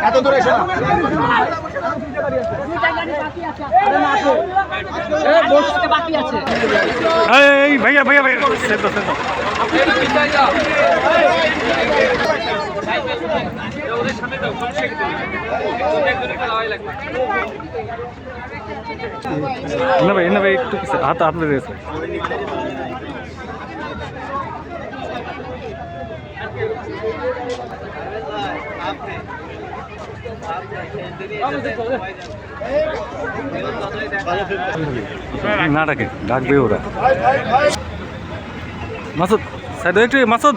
এত দূরে এসো এই ভাইয়া ভাইয়া ভাইয়া সেদ্ধ সেদ্ধ ভাই একটু পিছে- হাত হাত বেড়ে গেছে না ডাকে ডাকবে ওরা মাসুদ সাইড একটু মাসুদ